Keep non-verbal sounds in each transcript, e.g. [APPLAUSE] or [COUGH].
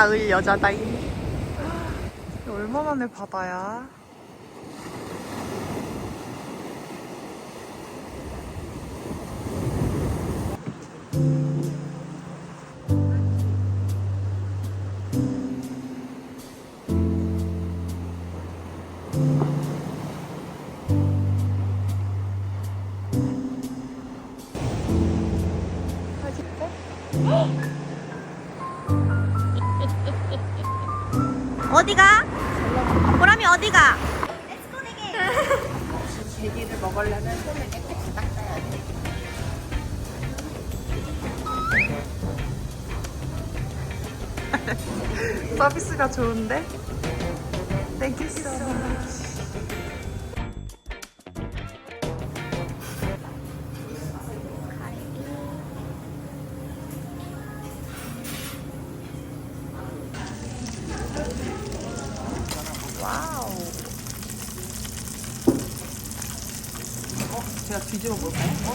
가을 여자다잉. 얼마만에 바다야? 어디가? 보람이 어디가? 대기를 먹으려면 손을 깨끗이 닦아야 돼. 서비스가 좋은데? You so much. 제가 뒤집어 볼까요? 어?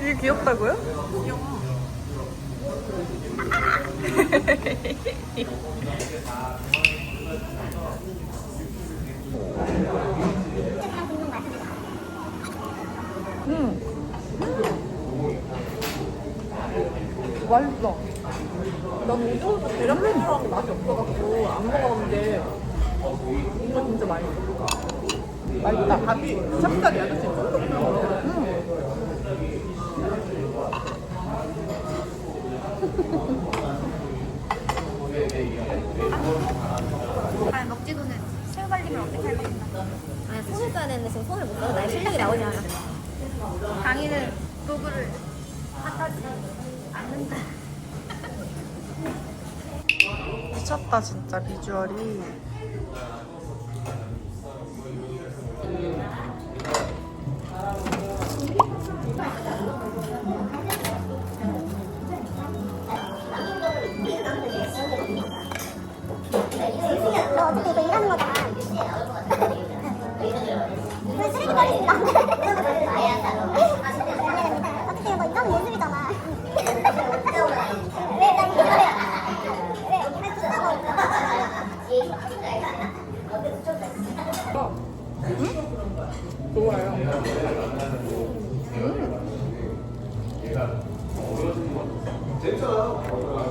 이게 귀엽다고요? [LAUGHS] [LAUGHS] 맛있어. 난 오징어도 계란면이랑 맛이 없어갖고 안 먹었는데 이거 진짜 맛있어. 맛있다. 밥이 찹쌀이야, 그치? 아 먹지도는 새우 발림을 어떻게 할 건가? 아니 손을 써야 되는데 지금 손을 못 써서 나의 실력이 나오지 않아. 강의는 도구를 주지 않는다. 미쳤다 진짜 비주얼이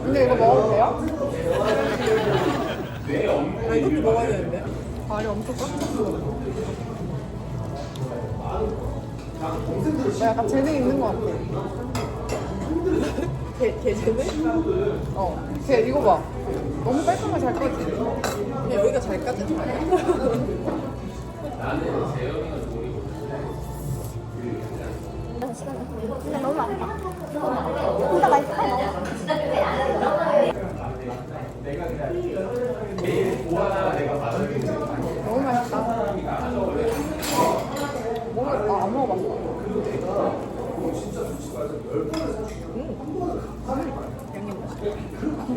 근데 이거 먹어도 돼요? 나 이것도 먹어야 되는데 알이 엄청 나 약간 재능 있는 것 같아 [LAUGHS] 개, 개 재능? 어. 걔 이거 봐. 너무 깔끔하게 잘 까지. 근데 여기가 잘 까지. 시간 근데 너무 많다. 진짜 맛있어.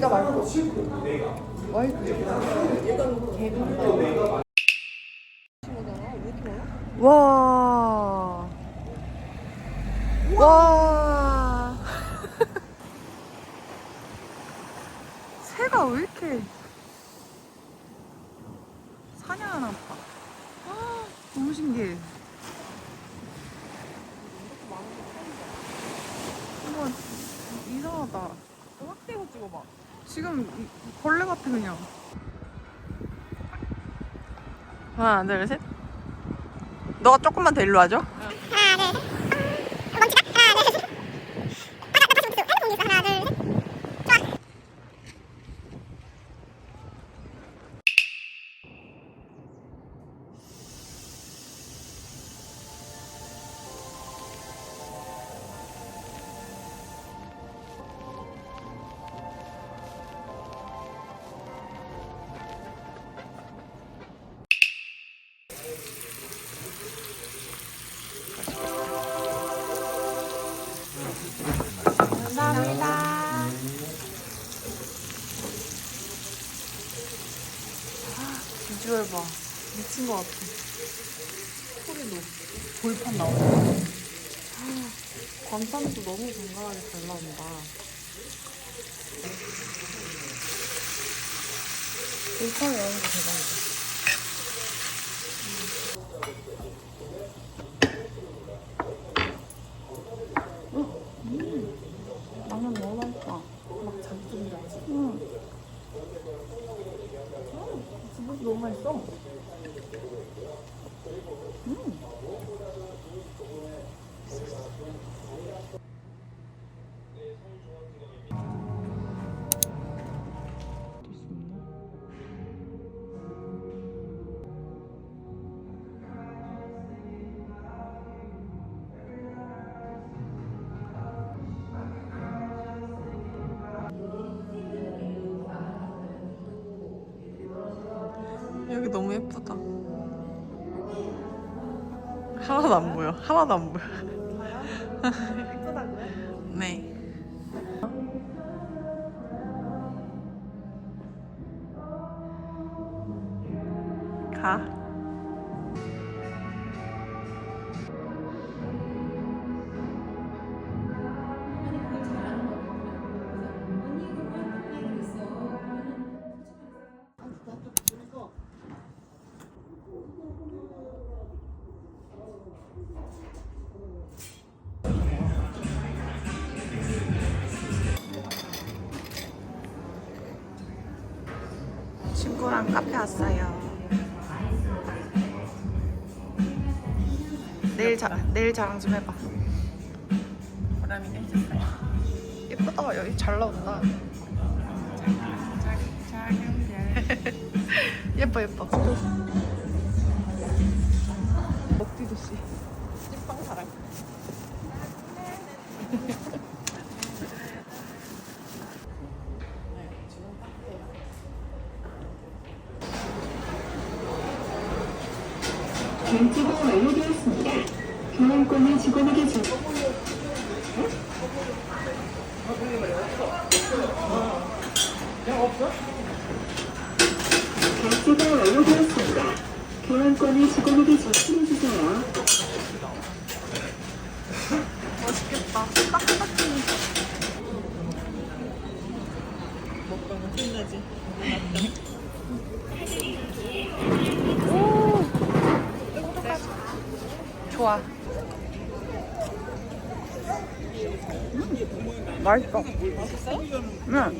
너무. 와. 와. 새가 왜 이렇게 사냥하나 봐. 아, 너무 신기해. 뭔가 이상하다. 확대고 찍어봐. 지금 이- 벌레 같아 그냥. 하나, 둘, 셋. 너가 조금만 더 일로 와줘. 미친 것 같아. 소리도 돌판 나오네. [GASPS] 관상도 너무 건강하게 잘 나온다. 돌판 나오는 거 대박이다. 라면 너무 맛있다. 막 잔뜩 나지. 응. 진짜 너무 맛있어. 여기 너무 예쁘다. 하나도 안 보여. 하나도 안 보여. 예쁘다고요? [LAUGHS] 네. 가. 친구랑 카페 왔어요. 내일 자 내일 자랑 좀 해봐. 해줬어요. 예쁘다 여기 잘 나온다. [LAUGHS] 예뻐 예뻐. 먹지도 씨. 찐빵 사랑. 결제가 완료되었습니다. 교환권을 직원에게 주 결제가 완료되었습니다. 교환권을 직원에게 제출해주세요. 맛있겠다. 딱딱해. 먹방은 끝나지. 좋아. 음, 맛있어. 맛있어? 응.